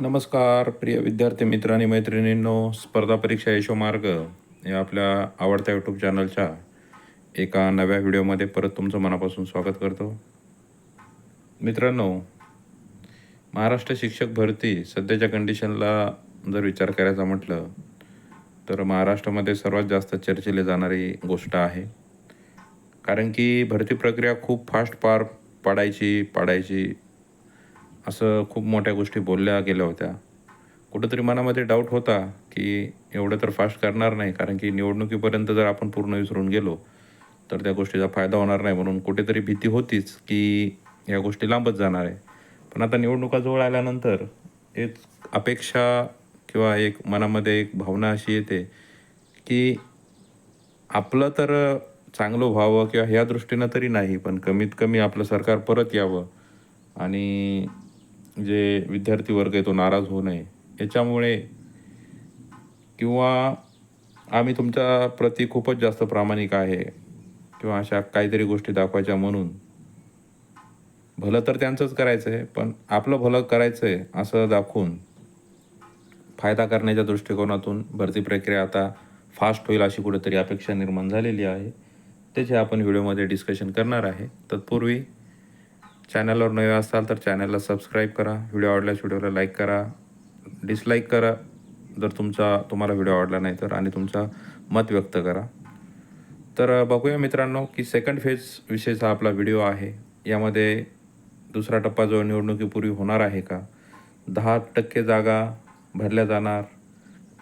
नमस्कार प्रिय विद्यार्थी मित्र आणि मैत्रिणींनो. स्पर्धा परीक्षा यशोमार्ग या आपल्या आवडत्या यूट्यूब चॅनलच्या एका नव्या व्हिडिओमध्ये परत तुमचं मनापासून स्वागत करतो. मित्रांनो महाराष्ट्र शिक्षक भरती सध्याच्या कंडिशनला जर विचार करायचा म्हटलं तर महाराष्ट्रामध्ये सर्वात जास्त चर्चेली जाणारी गोष्ट आहे. कारण की भरती प्रक्रिया खूप फास्ट पार पाडायची पाडायची असं खूप मोठ्या गोष्टी बोलल्या गेल्या होत्या. कुठंतरी मनामध्ये डाऊट होता की एवढं तर फास्ट करणार नाही कारण की निवडणुकीपर्यंत जर आपण पूर्ण विसरून गेलो तर त्या गोष्टीचा फायदा होणार नाही. म्हणून कुठेतरी भीती होतीच की या गोष्टी लांबच जाणार आहे. पण आता निवडणुका जवळ आल्यानंतर एक अपेक्षा किंवा एक मनामध्ये एक भावना अशी येते की आपलं तर चांगलं व्हावं किंवा ह्या दृष्टीनं तरी नाही पण कमीत कमी आपलं सरकार परत यावं. आणि जे विद्यार्थी वर्ग आहे तो नाराज होऊ नये. याच्यामुळे किंवा आम्ही तुमच्या प्रती खूपच जास्त प्रामाणिक आहे किंवा अशा काहीतरी गोष्टी दाखवायच्या म्हणून. भलं तर त्यांचंच करायचं आहे पण आपलं भलं करायचं आहे असं दाखवून फायदा करण्याच्या दृष्टिकोनातून भरती प्रक्रिया आता फास्ट होईल अशी कुठेतरी अपेक्षा निर्माण झालेली आहे. त्याचे आपण व्हिडिओमध्ये डिस्कशन करणार आहे. तत्पूर्वी चॅनलवर नवे असाल तर चॅनलला सबस्क्राईब करा. व्हिडिओ आवडल्यास व्हिडिओला लाईक करा. डिसलाईक करा. जर तुमचा तुम्हाला व्हिडिओ आवडला नाही तर आणि तुमचा मत व्यक्त करा. तर बघूया मित्रांनो की सेकंड फेज विषयीचा आपला व्हिडिओ आहे. यामध्ये दुसरा टप्पा जो निवडणुकीपूर्वी होणार आहे का? दहा टक्के जागा भरल्या जाणार.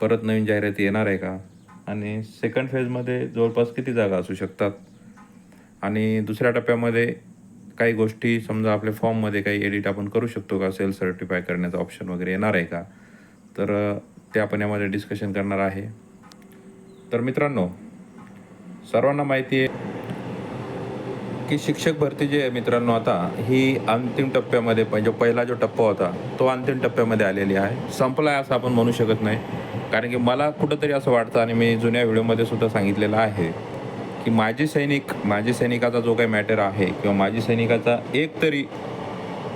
परत नवीन जाहिराती येणार आहे का? आणि सेकंड फेजमध्ये जवळपास किती जागा असू शकतात? आणि दुसऱ्या टप्प्यामध्ये काही गोष्टी समजा आपल्या फॉर्ममध्ये काही एडिट आपण करू शकतो का? सेल्फ सर्टिफाय करण्याचा ऑप्शन वगैरे येणार आहे का? तर ते आपण यामध्ये डिस्कशन करणार आहे. तर मित्रांनो सर्वांना माहिती आहे की शिक्षक भरती जी आहे मित्रांनो आता ही अंतिम टप्प्यामध्ये म्हणजे पहिला जो टप्पा होता तो अंतिम टप्प्यामध्ये आलेली आहे. संपला आहे असं आपण म्हणू शकत नाही. कारण की मला कुठंतरी असं वाटतं आणि मी जुन्या व्हिडिओमध्ये सुद्धा सांगितलेलं आहे. की माजी सैनिक माजी सैनिकाचा जो काही मॅटर आहे किंवा माजी सैनिकाचा एक तरी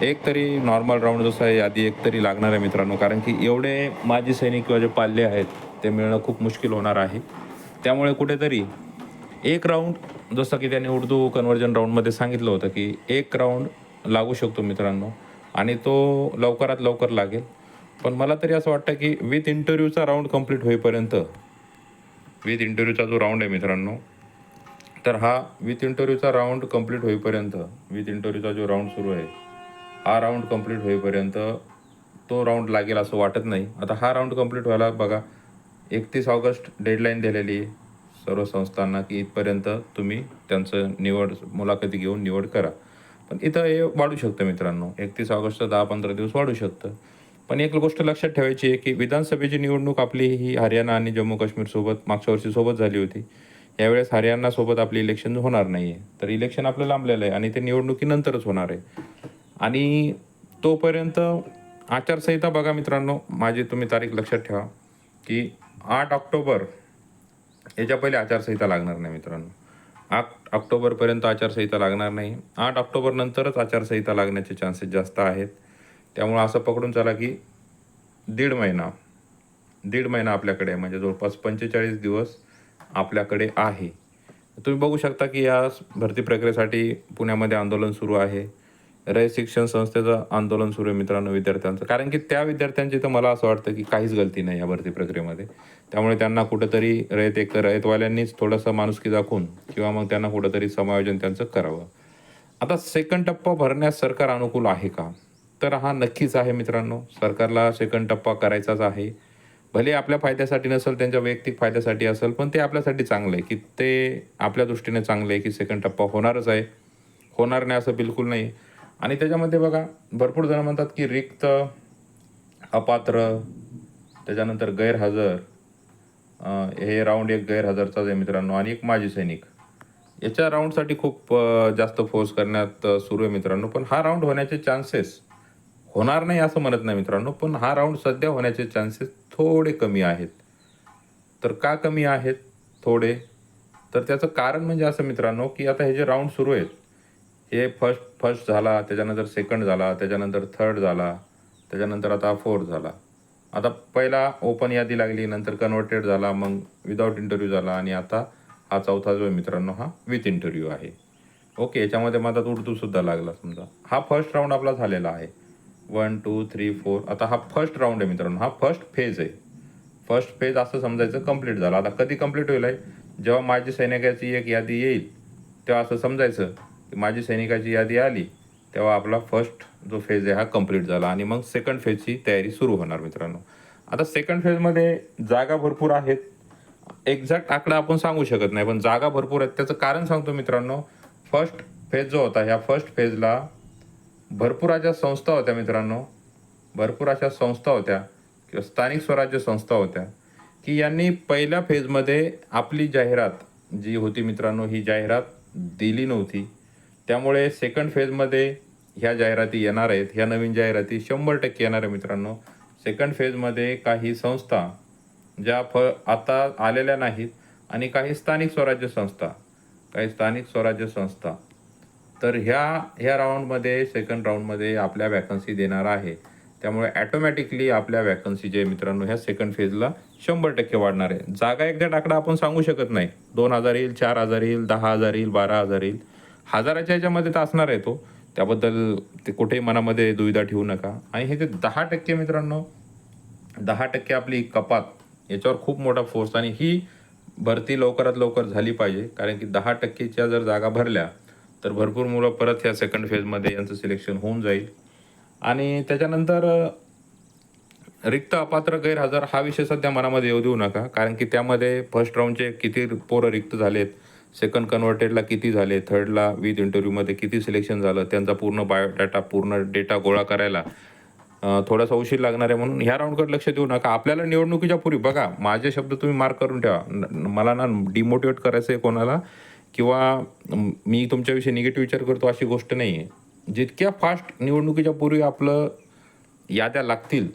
एक तरी नॉर्मल राऊंड जसं आहे यादी एक तरी लागणार आहे मित्रांनो. कारण की एवढे माजी सैनिक किंवा जे पाल्ले आहेत ते मिळणं खूप मुश्किल होणार आहे. त्यामुळे कुठेतरी एक राऊंड जसं की त्यांनी उर्दू कन्व्हर्जन राऊंडमध्ये सांगितलं होतं की एक राऊंड लागू शकतो मित्रांनो. आणि तो लवकरात लवकर लागेल. पण मला तरी असं वाटतं की विथ इंटरव्ह्यूचा राऊंड कंप्लीट होईपर्यंत विथ इंटरव्ह्यूचा जो राऊंड आहे मित्रांनो तर हा विथ इंटरव्ह्यूचा राऊंड कंप्लीट होईपर्यंत विथ इंटरव्ह्यूचा जो राऊंड सुरू आहे हा राऊंड कंप्लीट होईपर्यंत तो राऊंड लागेल असं वाटत नाही. आता हा राऊंड कंप्लीट व्हायला बघा एकतीस ऑगस्ट डेडलाईन दिलेली आहे सर्व संस्थांना की इथपर्यंत तुम्ही त्यांचं निवड मुलाखती घेऊन निवड करा. पण इथं हे वाढू शकतं मित्रांनो. एकतीस ऑगस्ट दहा पंधरा दिवस वाढू शकतं. पण एक गोष्ट लक्षात ठेवायची आहे की विधानसभेची निवडणूक आपली ही हरियाणा आणि जम्मू काश्मीरसोबत मागच्या वर्षी सोबत झाली होती. यावेळेस हरियाणासोबत आपली इलेक्शन होणार नाही आहे तर इलेक्शन आपलं लांबलेलं आहे आणि ते निवडणुकीनंतरच होणार आहे. आणि तोपर्यंत आचारसंहिता बघा मित्रांनो माझी तुम्ही तारीख लक्षात ठेवा की आठ ऑक्टोबर याच्या पहिले आचारसंहिता लागणार नाही मित्रांनो. आठ ऑक्टोबरपर्यंत आचारसंहिता लागणार नाही. आठ ऑक्टोबरनंतरच आचारसंहिता लागण्याचे चान्सेस जास्त आहेत. त्यामुळं असं पकडून चला की दीड महिना दीड महिना आपल्याकडे आहे. म्हणजे जवळपास पंचेचाळीस दिवस आपल्याकडे आहे. तुम्ही बघू शकता की या भरती प्रक्रियेसाठी पुण्यामध्ये आंदोलन सुरू आहे. रय शिक्षण संस्थेचं आंदोलन सुरू आहे मित्रांनो विद्यार्थ्यांचं. कारण की त्या विद्यार्थ्यांची तर मला असं वाटतं की काहीच गलती नाही या भरती प्रक्रियेमध्ये. त्यामुळे त्यांना कुठंतरी रयत एक रयतवाल्यांनीच थोडंसं माणुसकी दाखवून किंवा मग त्यांना कुठंतरी समायोजन त्यांचं करावं. आता सेकंड टप्पा भरण्यास सरकार अनुकूल आहे का? तर हा नक्कीच आहे मित्रांनो. सरकारला सेकंड टप्पा करायचाच आहे. भले आपल्या फायद्यासाठी नसेल त्यांच्या वैयक्तिक फायद्यासाठी असेल पण ते आपल्यासाठी चांगलं आहे की ते आपल्या दृष्टीने चांगलं आहे की सेकंड टप्पा होणारच आहे. होणार नाही असं बिलकुल नाही. आणि त्याच्यामध्ये बघा भरपूर जण म्हणतात की रिक्त अपात्र त्याच्यानंतर गैरहजर हे राऊंड एक गैरहजरचाच आहे मित्रांनो आणि एक माजी सैनिक. याच्या राऊंडसाठी खूप जास्त फोर्स करण्यात सुरू आहे मित्रांनो पण हा राऊंड होण्याचे चान्सेस होणार नाही असं म्हणत नाही मित्रांनो पण हा राऊंड सध्या होण्याचे चान्सेस थोडे कमी आहेत. तर का कमी आहेत? थोडे. तर त्याचं कारण म्हणजे असं मित्रांनो की आता हे जे राऊंड सुरू आहेत हे फर्स्ट फर्स्ट झाला त्याच्यानंतर सेकंड झाला त्याच्यानंतर थर्ड झाला त्याच्यानंतर आता फोर्थ झाला. आता पहिला ओपन यादी लागली नंतर कन्वर्टेड झाला मग विदाऊट इंटरव्ह्यू झाला आणि आता हा चौथा जो आहे मित्रांनो हा विथ इंटरव्ह्यू आहे. ओके याच्यामध्ये माझा उर्दूसुद्धा लागला समजा. हा फर्स्ट राऊंड आपला झालेला आहे. One two three four. आता हा फर्स्ट राऊंड आहे मित्रांनो. हा फर्स्ट फेज आहे. फर्स्ट फेज असं समजायचं कंप्लीट झालं. आता कधी कंप्लीट होईल आहे जेव्हा माझी सैनिकाची एक यादी येईल तेव्हा असं समजायचं. की माझी सैनिकाची यादी आली तेव्हा आपला फर्स्ट जो फेज आहे हा कंप्लीट झाला. आणि मग सेकंड फेजची तयारी सुरू होणार मित्रांनो. आता सेकंड फेजमध्ये जागा भरपूर आहेत. एक्झॅक्ट आकडा आपण सांगू शकत नाही पण जागा भरपूर आहेत. त्याचं कारण सांगतो मित्रांनो. फर्स्ट फेज जो होता ह्या फर्स्ट फेजला भरपूर अशा संस्था होत्या मित्रांनो. भरपूर अशा संस्था होत्या किंवा स्थानिक स्वराज्य संस्था होत्या की यांनी पहिल्या फेजमध्ये आपली जाहिरात जी होती मित्रांनो ही जाहिरात दिली नव्हती. त्यामुळे सेकंड फेजमध्ये ह्या जाहिराती येणार आहेत ह्या नवीन जाहिराती शंभर टक्के येणार आहे मित्रांनो. सेकंड फेजमध्ये काही संस्था ज्या फ आता आलेल्या नाहीत आणि काही स्थानिक स्वराज्य संस्था काही स्थानिक स्वराज्य संस्था. तर ह्या ह्या राऊंडमध्ये सेकंड राऊंडमध्ये आपल्या वॅकन्सी देणार आहे. त्यामुळे ॲटोमॅटिकली आपल्या वॅकन्सी जे मित्रांनो ह्या सेकंड फेजला शंभर टक्के वाढणार आहे. जागा एकदा आकडा आपण सांगू शकत नाही. दोन हजार येईल चार हजार येईल दहा हजार येईल बारा हजार येईल. हजाराच्या ह्याच्यामध्ये तर असणार आहे तो. त्याबद्दल ते कुठेही मनामध्ये दुविधा ठेवू नका. आणि हे जे दहा टक्के मित्रांनो दहा टक्के आपली कपात याच्यावर खूप मोठा फोर्स आणि ही भरती लवकरात लवकर झाली पाहिजे. कारण की दहा टक्केच्या जर जागा भरल्या तर भरपूर मुलं परत ह्या सेकंड फेजमध्ये यांचं सिलेक्शन होऊन जाईल. आणि त्याच्यानंतर रिक्त अपात्र गैरहजर हा विषय सध्या मनामध्ये येऊ देऊ नका. कारण की त्यामध्ये फर्स्ट राऊंडचे किती पोरं रिक्त झालेत सेकंड कन्व्हर्टेडला किती झाले थर्डला विथ इंटरव्ह्यूमध्ये किती सिलेक्शन झालं त्यांचा पूर्ण बायोडाटा पूर्ण डेटा गोळा करायला थोडासा उशीर लागणार आहे म्हणून ह्या राऊंडकडे लक्ष देऊ नका. आपल्याला निवडणुकीच्या पूर्वी बघा माझे शब्द तुम्ही मार्क करून ठेवा. मला ना डिमोटिवेट करायचं आहे कोणाला? किंवा मी तुमच्याविषयी निगेटिव्ह विचार करतो अशी गोष्ट नाही आहे जितक्या फास्ट निवडणुकीच्या पूर्वी आपलं याद्या लागतील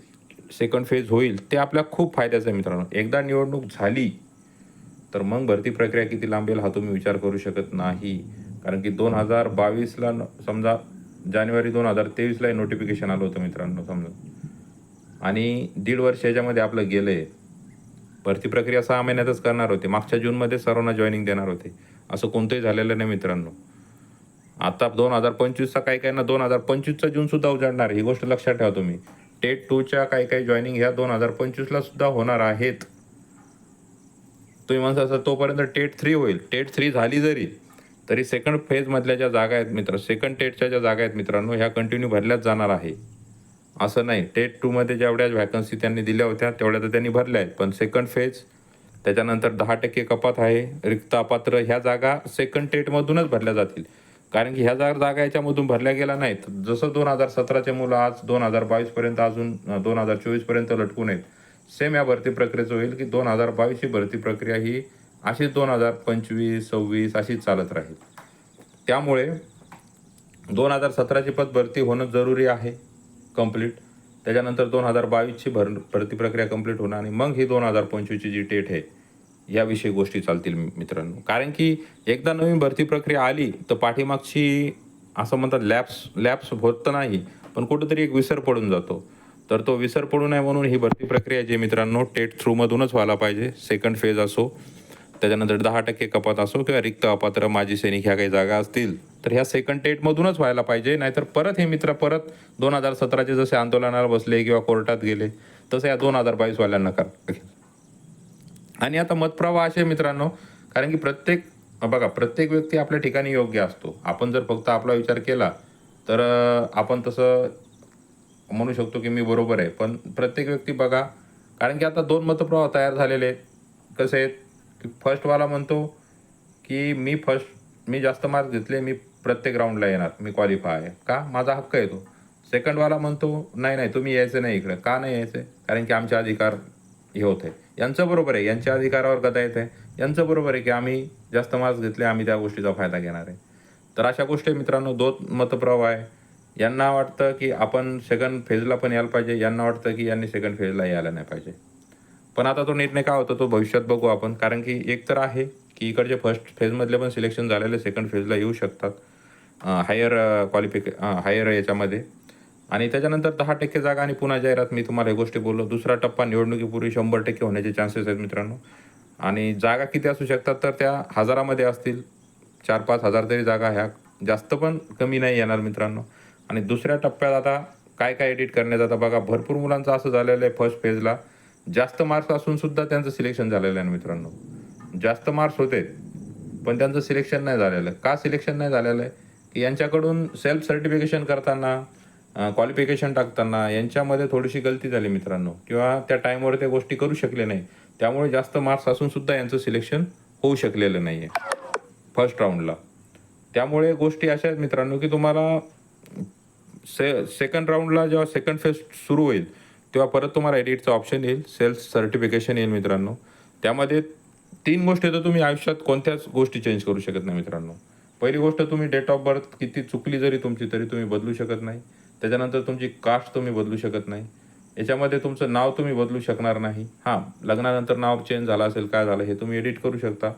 सेकंड फेज होईल ते आपल्या खूप फायद्याचं आहे मित्रांनो. एकदा निवडणूक झाली तर मग भरती प्रक्रिया किती लांबेल हा तुम्ही विचार करू शकत नाही. कारण की दोन हजार बावीसला समजा जानेवारी दोन हजार तेवीसला नोटिफिकेशन आलं होतं मित्रांनो समजा. आणि दीड वर्ष याच्यामध्ये आपलं गेलं आहे भरती प्रक्रिया सहा महिन्यातच करणार होते. मागच्या जूनमध्ये सर्वांना जॉईनिंग देणार होते. असं कोणतंही झालेलं नाही मित्रांनो. आता दोन हजार पंचवीसचा काही काही ना दोन हजार पंचवीसचा जून सुद्धा उजाडणार ही गोष्ट लक्षात ठेवा तुम्ही. टेट टूच्या काही काही जॉईनिंग ह्या दोन हजार पंचवीसला सुद्धा होणार आहेत. तुम्ही म्हणता असं तोपर्यंत टेट थ्री होईल. टेट थ्री झाली जरी तरी सेकंड फेजमधल्या ज्या जागा आहेत मित्र सेकंड टेटच्या ज्या जागा आहेत मित्रांनो ह्या कंटिन्यू भरल्याच जाणार आहे. असं नाही. टेट टूमध्ये जेवढ्या व्हॅकन्सी त्यांनी दिल्या होत्या तेवढ्या तर त्यांनी भरल्या आहेत. पण सेकंड फेज त्याच्यानंतर दहा टक्के कपात आहे. रिक्त अपात्र ह्या जागा सेकंड टेटमधूनच भरल्या जातील. कारण की ह्या जागा जागा याच्यामधून भरल्या गेल्या नाहीत. जसं दोन हजार सतराचे मुलं आज दोन हजार बावीसपर्यंत अजून दोन हजार चोवीसपर्यंत लटकून आहेत सेम या भरती प्रक्रियेचं होईल की दोन हजार बावीसची भरती प्रक्रिया ही अशीच दोन हजार पंचवीस सव्वीस अशीच चालत राहील. त्यामुळे दोन हजार सतराची पद भरती होणं जरुरी आहे. कंप्लीट त्याच्यानंतर दोन हजार बावीसची भर भरती प्रक्रिया कंप्लीट होणार आणि मग ही दोन हजार पंचवीसची जी टेट आहे याविषयी गोष्टी चालतील मित्रांनो. कारण की एकदा नवीन भरती प्रक्रिया आली तर पाठीमागची असं म्हणतात लॅप्स लॅप्स होत तर नाही पण कुठंतरी एक विसर पडून जातो. तर तो विसर पडू नये म्हणून ही भरती प्रक्रिया जी मित्रांनो टेट थ्रूमधूनच व्हायला पाहिजे. सेकंड फेज असो त्याच्यानंतर दहा टक्के कपात असो किंवा रिक्त अपात्र माजी सैनिक ह्या काही जागा असतील. तर ह्या सेकंड टेटमधूनच व्हायला पाहिजे. नाहीतर परत हे मित्र परत दोन हजार सतराचे जसे आंदोलनाला बसले किंवा कोर्टात गेले तसं या दोन हजार बावीसवाल्यांना कर. आणि आता मतप्रवाह असे मित्रांनो कारण की प्रत्येक बघा प्रत्येक व्यक्ती आपल्या ठिकाणी योग्य असतो. आपण जर फक्त आपला विचार केला तर आपण तसं म्हणू शकतो की मी बरोबर आहे. पण प्रत्येक व्यक्ती बघा कारण की आता दोन मतप्रवाह तयार झालेले आहेत. कसे आहेत? की फर्स्टवाला म्हणतो की मी फर्स्ट मी जास्त मार्क्स घेतले मी प्रत्येक राऊंडला येणार. मी क्वालिफाय आहे. का? माझा हक्क आहे तो. सेकंडवाला म्हणतो नाही नाही तुम्ही यायचं नाही इकडे. का नाही यायचं? कारण की आमचे अधिकार हे होत आहे यांचं बरोबर आहे. यांच्या अधिकारावर गदा येत आहे. यांचं बरोबर आहे की आम्ही जास्त मार्क्स घेतले आम्ही त्या गोष्टीचा फायदा घेणार आहे. तर अशा गोष्टी मित्रांनो दोन मतप्रभाव आहे. यांना वाटतं की आपण सेकंड फेजला पण यायला पाहिजे. यांना वाटतं की यांनी सेकंड फेजला यायला नाही पाहिजे. पण आता तो निर्णय काय होतो तो भविष्यात बघू आपण. कारण की एक तर आहे की इकडचे फर्स्ट फेजमधले पण सिलेक्शन झालेले सेकंड फेजला येऊ शकतात. हायर क्वालिफिके हायर याच्यामध्ये. आणि त्याच्यानंतर दहा टक्के जागा आणि पुन्हा जाहिरात. मी तुम्हाला ही गोष्टी बोललो. दुसरा टप्पा निवडणुकीपूर्वी शंभर टक्के होण्याचे चान्सेस आहेत मित्रांनो. आणि जागा किती असू शकतात तर त्या हजारामध्ये असतील. चार पाच हजार तरी जागा ह्या. जास्त पण कमी नाही येणार मित्रांनो. आणि दुसऱ्या टप्प्यात आता काय काय एडिट करण्यात आता बघा. भरपूर मुलांचं असं झालेलं आहे फर्स्ट फेजला जास्त मार्क्स असून सुद्धा त्यांचं सिलेक्शन झालेलं आहे मित्रांनो. जास्त मार्क्स होते पण त्यांचं सिलेक्शन नाही झालेलं का सिलेक्शन नाही झालेलं आहे? यांच्याकडून सेल्फ सर्टिफिकेशन करताना क्वालिफिकेशन टाकताना यांच्यामध्ये थोडीशी गलती झाली मित्रांनो. किंवा त्या टाईमवर त्या गोष्टी करू शकले नाही. त्यामुळे जास्त मार्क्स असून सुद्धा यांचं सिलेक्शन होऊ शकलेलं नाही आहे फर्स्ट राऊंडला त्यामुळे गोष्टी अशा आहेत मित्रांनो की तुम्हाला से सेकंड राऊंडला जेव्हा सेकंड फेज सुरू होईल तेव्हा परत तुम्हाला एडिटचं ऑप्शन येईल सेल्फ सर्टिफिकेशन येईल मित्रांनो. त्यामध्ये तीन गोष्टी तर तुम्ही आयुष्यात कोणत्याच गोष्टी चेंज करू शकत नाही मित्रांनो. पहिली गोष्ट तुम्ही डेट ऑफ बर्थ किती चुकली जरी तुमची तरी तुम्ही बदलू शकत नाही. त्याच्यानंतर तुमची कास्ट तुम्ही बदलू शकत नाही. याच्यामध्ये तुमचं नाव तुम्ही बदलू शकणार नाही. हां लग्नानंतर नाव चेंज झालं असेल काय झालं हे तुम्ही एडिट करू शकता.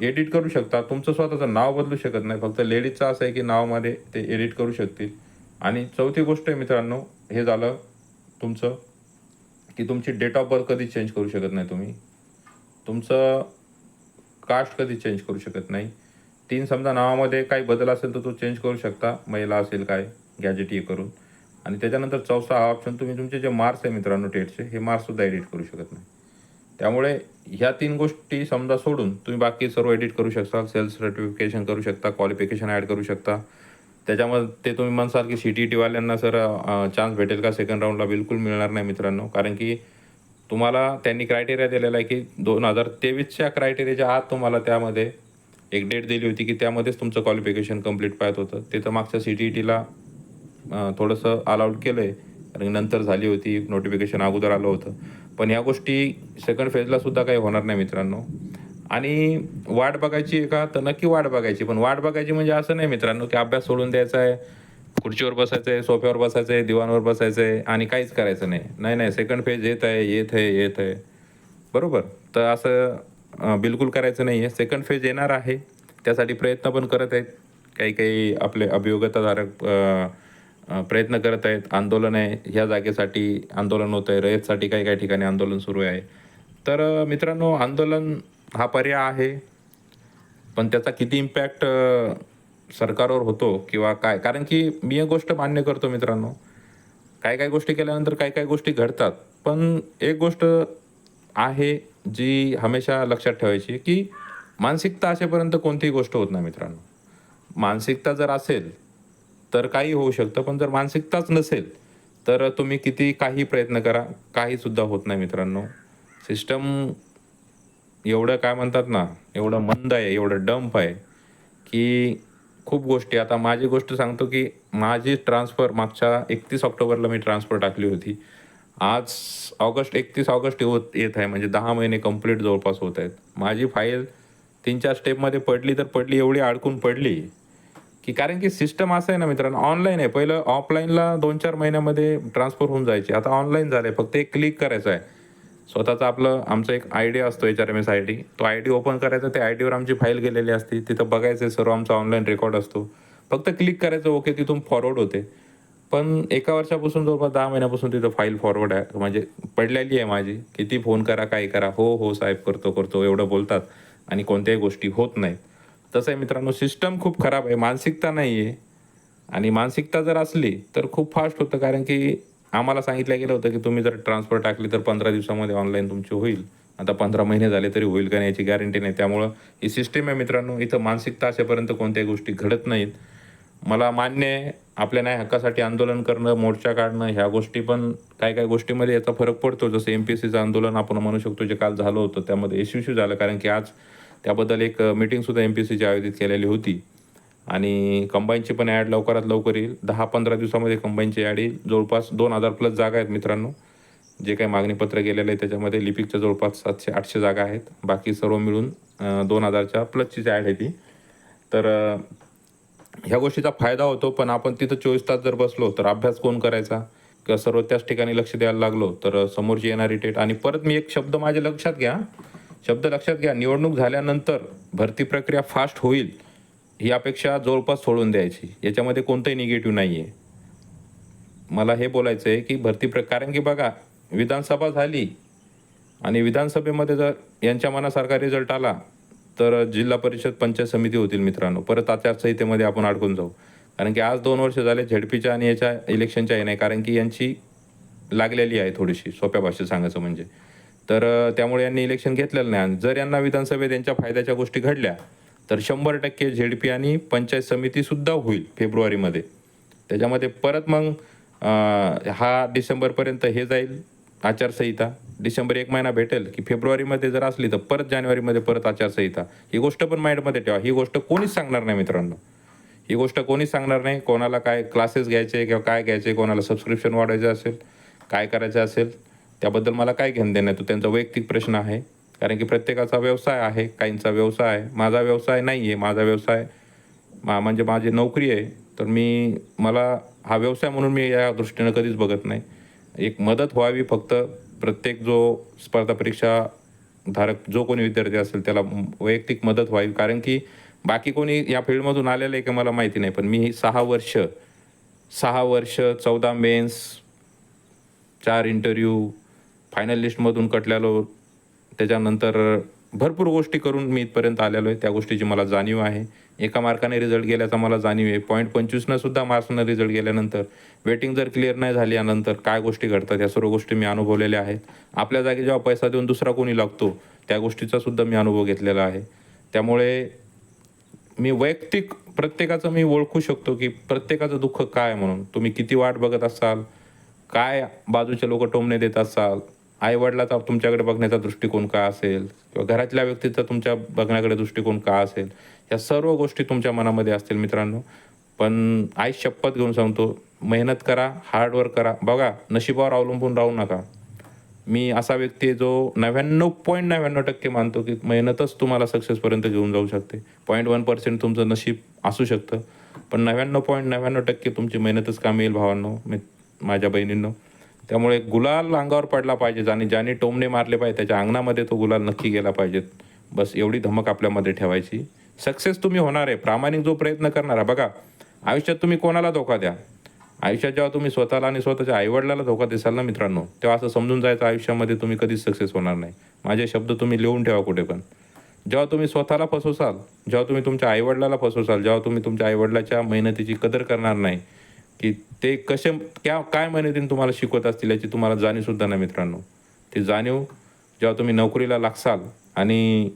एडिट करू शकता. तुमचं स्वतःचं नाव बदलू शकत नाही. फक्त लेडीजचं असं आहे की नावामध्ये ते एडिट करू शकतील. आणि चौथी गोष्ट आहे मित्रांनो हे झालं तुमचं की तुमची डेट ऑफ बर्थ कधी चेंज करू शकत नाही तुम्ही. तुमचं कास्ट कधी चेंज करू शकत नाही. तीन समजा नावामध्ये काही बदल असेल तर तो चेंज करू शकता. महिला असेल काय गॅजेट हे करून. आणि त्याच्यानंतर चौथा हा ऑप्शन तुम्ही तुमचे जे मार्क्स आहे मित्रांनो टेटचे हे मार्क्ससुद्धा एडिट करू शकत नाही. त्यामुळे ह्या तीन गोष्टी समजा सोडून तुम्ही बाकी सर्व एडिट करू शकता. सेल्फ सर्टिफिकेशन करू शकता क्वालिफिकेशन ॲड करू शकता. त्याच्यामध्ये ते तुम्ही म्हणसाल की सी टी टीवाल्यांना सर चान्स भेटेल का? सेकंड राऊंडला बिलकुल मिळणार नाही मित्रांनो. कारण की तुम्हाला त्यांनी क्रायटेरिया दिलेला आहे की दोन हजार तेवीसच्या क्रायटेरियाच्या आत तुम्हाला त्यामध्ये एक डेट दिली होती की त्यामध्येच तुमचं क्वालिफिकेशन कंप्लीट पाहत होतं. ते तर मागच्या सी टी टीला थोडंसं अलाउड केलं आहे कारण नंतर झाली होती नोटिफिकेशन अगोदर आलं होतं. पण ह्या गोष्टी सेकंड फेजला सुद्धा काही होणार नाही मित्रांनो. आणि वाट बघायची आहे का? तर नक्की वाट बघायची. पण वाट बघायची म्हणजे असं नाही मित्रांनो की अभ्यास सोडून द्यायचा आहे खुर्चीवर बसायचं आहे सोफ्यावर बसायचं आहे दिवाणवर बसायचं आहे आणि काहीच करायचं नाही. नाही नाही सेकंड फेज येत आहे येत आहे येत आहे. बरोबर? तर असं बिलकुल करायचं नाही आहे सेकंड फेज येणार आहे. त्यासाठी प्रयत्न पण करत आहेत. काही काही आपले अभियोगताधारक प्रयत्न करत आहेत. आंदोलन आहे. ह्या जागेसाठी आंदोलन होत आहे रयतसाठी काही काही ठिकाणी आंदोलन सुरू आहे. तर मित्रांनो आंदोलन हा पर्याय आहे. पण त्याचा किती इम्पॅक्ट सरकारवर होतो किंवा काय? कारण की मी एक गोष्ट मान्य करतो मित्रांनो. काय काय गोष्टी केल्यानंतर काय काय गोष्टी घडतात. पण एक गोष्ट आहे जी हमेशा लक्षात ठेवायची की मानसिकता असेपर्यंत कोणतीही गोष्ट होत नाही मित्रांनो. मानसिकता जर असेल तर काही होऊ शकतं पण जर मानसिकताच नसेल तर तुम्ही किती काही प्रयत्न करा काही सुद्धा होत नाही मित्रांनो. सिस्टम एवढं काय म्हणतात ना एवढं मंद आहे एवढं डंप आहे की खूप गोष्टी. आता माझी गोष्ट सांगतो की माझी ट्रान्सफर मागच्या एकतीस ऑक्टोबरला मी ट्रान्सफर टाकली होती. आज ऑगस्ट एकतीस ऑगस्ट होत येत आहे म्हणजे दहा महिने कंप्लीट जवळपास होत आहेत. माझी फाईल तीन चार स्टेपमध्ये पडली तर पडली एवढी अडकून पडली. की कारण की सिस्टम असं आहे ना मित्रांनो ऑनलाईन आहे. पहिलं ऑफलाईनला दोन चार महिन्यामध्ये ट्रान्सफर होऊन जायचे. आता ऑनलाईन झालं आहे फक्त एक क्लिक करायचं आहे. स्वतःचा आपलं आमचं एक आय डी असतो H R M S I D तो आय डी ओपन करायचा त्या आय डीवर आमची फाईल गेलेली असते. तिथं बघायचं सर्व आमचा ऑनलाईन रेकॉर्ड असतो. फक्त क्लिक करायचं ओके तिथून फॉरवर्ड होते. पण एका वर्षापासून जवळपास दहा महिन्यापासून तिथं फाईल फॉरवर्ड आहे. म्हणजे पडलेली आहे माझी. किती फोन करा काय करा. हो हो साहेब करतो करतो. एवढं बोलतात. आणि कोणत्याही गोष्टी होत नाहीत. तसं आहे मित्रांनो सिस्टम खूप खराब आहे. मानसिकता नाही आहे आणि मानसिकता जर असली तर खूप फास्ट होतं. कारण की आम्हाला सांगितलं गेलं होतं की तुम्ही जर ट्रान्सफर टाकली तर पंधरा दिवसामध्ये ऑनलाईन तुमची होईल. आता पंधरा महिने झाले तरी होईल का नाही याची गॅरंटी नाही. त्यामुळं ही सिस्टीम आहे मित्रांनो. इथं मानसिकता असेपर्यंत कोणत्याही गोष्टी घडत नाहीत. मला मान्य आहे आपल्या न्याय हक्कासाठी आंदोलन करणं मोर्चा काढणं ह्या गोष्टी पण काही काही गोष्टीमध्ये याचा फरक पडतो. जसं एम पी एस सीचं आंदोलन आपण म्हणू शकतो जे काल झालं होतं त्यामध्ये यशस्वी झालं. कारण की आज त्याबद्दल एक मीटिंगसुद्धा एम पी एस सीची आयोजित केलेली होती. आणि कंबाईनची पण ॲड लवकरात लवकर येईल. दहा पंधरा दिवसामध्ये कंबाईनची ॲड येईल. जवळपास दोन हजार प्लस जागा आहेत मित्रांनो. जे काही मागणीपत्र गेलेलं आहे त्याच्यामध्ये लिपिकच्या जवळपास सातशे आठशे जागा आहेत. बाकी सर्व मिळून दोन हजारच्या प्लसची ॲड आहे ती. तर ह्या गोष्टीचा फायदा होतो पण आपण तिथं चोवीस तास जर बसलो तर अभ्यास कोण करायचा? किंवा सर्व त्याच ठिकाणी लक्ष द्यायला लागलो तर समोरची येणारी डेट आणि परत मी एक शब्द माझ्या लक्षात घ्या. शब्द लक्षात घ्या. निवडणूक झाल्यानंतर भरती प्रक्रिया फास्ट होईल ही अपेक्षा जवळपास सोडून द्यायची. याच्यामध्ये कोणतंही निगेटिव्ह नाही आहे मला हे बोलायचं आहे की भरती प्र कारण की बघा विधानसभा झाली आणि विधानसभेमध्ये जर यांच्या मनासारखा रिझल्ट आला तर जिल्हा परिषद पंचायत समिती होतील मित्रांनो. परत आचारसंहितेमध्ये आपण अडकून जाऊ. कारण की आज दोन वर्ष झाले झेडपीच्या आणि याच्या इलेक्शनच्या हे नाही कारण की यांची लागलेली आहे थोडीशी सोप्या भाषेत सांगायचं म्हणजे. तर त्यामुळे यांनी इलेक्शन घेतलेलं नाही. आणि जर यांना विधानसभेत यांच्या फायद्याच्या गोष्टी घडल्या तर शंभर टक्के झेडपी आणि पंचायत समितीसुद्धा होईल फेब्रुवारीमध्ये. त्याच्यामध्ये परत मग हा डिसेंबरपर्यंत हे जाईल आचारसंहिता. डिसेंबर एक महिना भेटेल की फेब्रुवारीमध्ये जर असली तर परत जानेवारीमध्ये परत आचारसंहिता. ही गोष्ट पण माइंडमध्ये ठेवा. ही गोष्ट कोणीच सांगणार नाही मित्रांनो. ही गोष्ट कोणीच सांगणार नाही. कोणाला काय क्लासेस घ्यायचे किंवा काय घ्यायचे कोणाला सबस्क्रिप्शन वाढवायचं असेल काय करायचं असेल त्याबद्दल मला काय घेणं देणं तो त्यांचा वैयक्तिक प्रश्न आहे. कारण की प्रत्येकाचा व्यवसाय आहे. काहींचा व्यवसाय आहे. माझा व्यवसाय नाही आहे माझा व्यवसाय मा म्हणजे माझी नोकरी आहे. तर मी मला हा व्यवसाय म्हणून मी या दृष्टीनं कधीच बघत नाही. एक मदत व्हावी फक्त प्रत्येक जो स्पर्धा परीक्षा धारक जो कोणी विद्यार्थी असेल त्याला वैयक्तिक मदत व्हावी. कारण की बाकी कोणी या फील्डमधून आलेलं आहे का मला माहिती नाही पण मी सहा वर्ष सहा वर्ष चौदा मेन्स चार इंटरव्ह्यू फायनल लिस्टमधून कटलेलो त्याच्यानंतर भरपूर गोष्टी करून मी इथपर्यंत आलेलो आहे. त्या गोष्टीची मला जाणीव आहे. एका मार्काने रिझल्ट गेल्याचा मला जाणीव आहे. पॉईंट पंचवीसनं सुद्धा मार्क्सनं रिझल्ट गेल्यानंतर वेटिंग जर क्लिअर नाही झाली यानंतर काय गोष्टी घडतात? या सर्व गोष्टी मी अनुभवलेल्या आहेत. आपल्या जागी जेव्हा पैसा देऊन दुसरा कोणी लागतो त्या गोष्टीचा सुद्धा मी अनुभव घेतलेला आहे. त्यामुळे मी वैयक्तिक प्रत्येकाचं मी ओळखू शकतो की प्रत्येकाचं दुःख काय म्हणून. तुम्ही किती वाट बघत असाल? काय बाजूचे लोक टोमणे देत असाल? आई वडिलाचा तुमच्याकडे बघण्याचा दृष्टिकोन का असेल? किंवा घरातल्या व्यक्तीचा तुमच्या बघण्याकडे दृष्टिकोन का असेल? या सर्व गोष्टी तुमच्या मनामध्ये असतील मित्रांनो. पण आई शपथ घेऊन सांगतो मेहनत करा हार्डवर्क करा. बघा नशिबावर अवलंबून राहू नका. मी असा व्यक्ती आहे जो नव्याण्णव पॉईंट नव्याण्णव टक्के मानतो की मेहनतच तुम्हाला सक्सेसपर्यंत घेऊन जाऊ शकते. पॉईंट वन पर्सेंट तुमचं नशीब असू शकतं. पण नव्याण्णव पॉईंट नव्याण्णव टक्के तुमची मेहनतच कामी येईल भावांनो मी माझ्या बहिणींनो? त्यामुळे गुलाल अंगावर पडला पाहिजे आणि ज्याने टोमणे मारले पाहिजे त्याच्या अंगणामध्ये तो गुलाल नक्की गेला पाहिजेत बस एवढी धमक आपल्यामध्ये ठेवायची. सक्सेस तुम्ही होणार आहे. प्रामाणिक जो प्रयत्न करणार आहे. बघा आयुष्यात तुम्ही कोणाला धोका द्या? आयुष्यात जेव्हा तुम्ही स्वतःला आणि स्वतःच्या आईवडिलाला धोका देसाल ना मित्रांनो तेव्हा असं समजून जायचं आयुष्यामध्ये तुम्ही कधीच सक्सेस होणार नाही. माझे शब्द तुम्ही लिहून ठेवा कुठे पण. जेव्हा तुम्ही स्वतःला फसवसाल जेव्हा तुम्ही तुमच्या आईवडिलाला फसवसाल जेव्हा तुम्ही तुमच्या आईवडिलाच्या मेहनतीची कदर करणार नाही की ते कसे क्या काय मेहनतीने तुम्हाला शिकवत असतील याची तुम्हाला जाणीवसुद्धा नाही मित्रांनो. ती जाणीव जेव्हा तुम्ही नोकरीला लागसाल आणि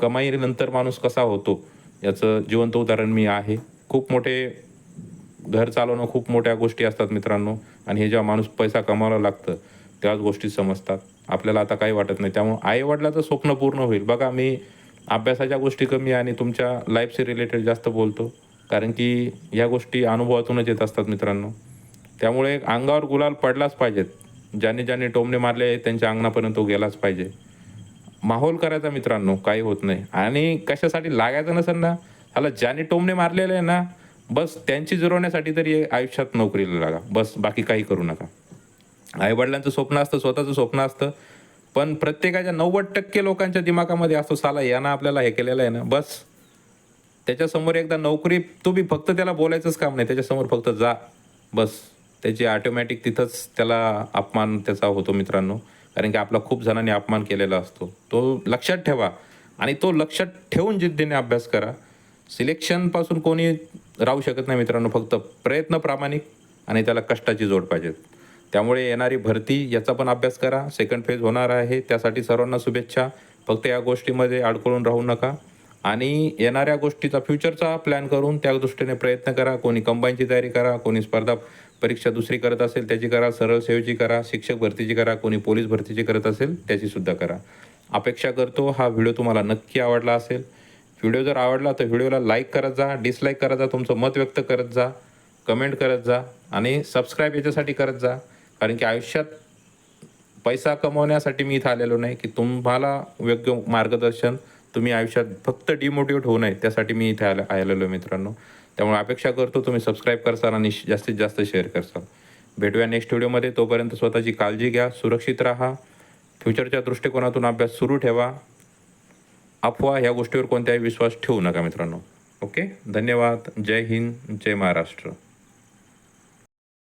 कमाईनंतर माणूस कसा होतो याचं जिवंत उदाहरण मी आहे. खूप मोठे घर चालवणं खूप मोठ्या गोष्टी असतात मित्रांनो. आणि हे जेव्हा माणूस पैसा कमावायला लागतं त्याच गोष्टी समजतात. आपल्याला आता काही वाटत नाही. त्यामुळे आईवडिलाचं स्वप्न पूर्ण होईल. बघा मी अभ्यासाच्या गोष्टी कमी आणि तुमच्या लाईफशी रिलेटेड जास्त बोलतो. कारण की या गोष्टी अनुभवातूनच येत असतात मित्रांनो. त्यामुळे अंगावर गुलाल पडलाच पाहिजेत ज्याने ज्याने टोमणे मारले त्यांच्या अंगणापर्यंत तो गेलाच पाहिजे. माहोल करायचा मित्रांनो काही होत नाही. आणि कशासाठी लागायचं नसेल ना? ह्याला ज्याने टोमणे मारलेले आहे ना बस त्यांची जुरवण्यासाठी तरी आयुष्यात नोकरीला लागा. बस बाकी काही करू नका. आईवडिलांचं स्वप्न असतं स्वतःचं स्वप्न असतं. पण प्रत्येकाच्या नव्वद टक्के लोकांच्या दिमागामध्ये असतो साला यानं आपल्याला हे केलेलं आहे ना? बस. त्याच्यासमोर एकदा नोकरी तुम्ही फक्त त्याला बोलायचंच काम नाही. त्याच्यासमोर फक्त जा. बस. त्याची ऑटोमॅटिक तिथंच त्याला अपमान त्याचा होतो मित्रांनो. कारण की आपला खूप जणांनी अपमान केलेला असतो. तो लक्षात ठेवा. आणि तो लक्षात ठेवून जिद्दीने अभ्यास करा. सिलेक्शनपासून कोणी राहू शकत नाही मित्रांनो. फक्त प्रयत्न प्रामाणिक आणि त्याला कष्टाची जोड पाहिजेत. त्यामुळे येणारी भरती याचा पण अभ्यास करा. सेकंड फेज होणार आहे. त्यासाठी सर्वांना शुभेच्छा. फक्त या गोष्टीमध्ये अडकळून राहू नका. आणि येणाऱ्या गोष्टीचा फ्युचरचा प्लॅन करून त्या दृष्टीने प्रयत्न करा. कोणी कंबाईनची तयारी करा कोणी स्पर्धा परीक्षा दुसरी करत असेल त्याची करा सरळ सेवेची करा शिक्षक भरतीची करा कोणी पोलीस भरतीची करत असेल त्याची सुद्धा करा. अपेक्षा करतो हा व्हिडिओ तुम्हाला नक्की आवडला असेल. व्हिडिओ जर आवडला तर व्हिडिओला लाईक करत जा डिसलाईक करत जा तुमचं मत व्यक्त करत जा कमेंट करत जा आणि सबस्क्राईब याच्यासाठी करत जा. कारण की आयुष्यात पैसा कमवण्यासाठी मी इथं आलेलो नाही की तुम्हाला योग्य मार्गदर्शन तुम्ही आयुष्यात फक्त डिमोटिवेट होऊ नये त्यासाठी मी इथे आलं आलेलो आहे मित्रांनो. त्यामुळे अपेक्षा करतो तुम्ही सबस्क्राईब करसाल आणि जास्तीत जास्त शेअर करसाल भेटूया नेक्स्ट व्हिडिओमध्ये तोपर्यंत स्वतःची काळजी घ्या सुरक्षित राहा. फ्युचरच्या दृष्टिकोनातून अभ्यास सुरू ठेवा. अफवा ह्या गोष्टीवर कोणत्याही विश्वास ठेवू नका मित्रांनो. ओके धन्यवाद. जय हिंद. जय महाराष्ट्र.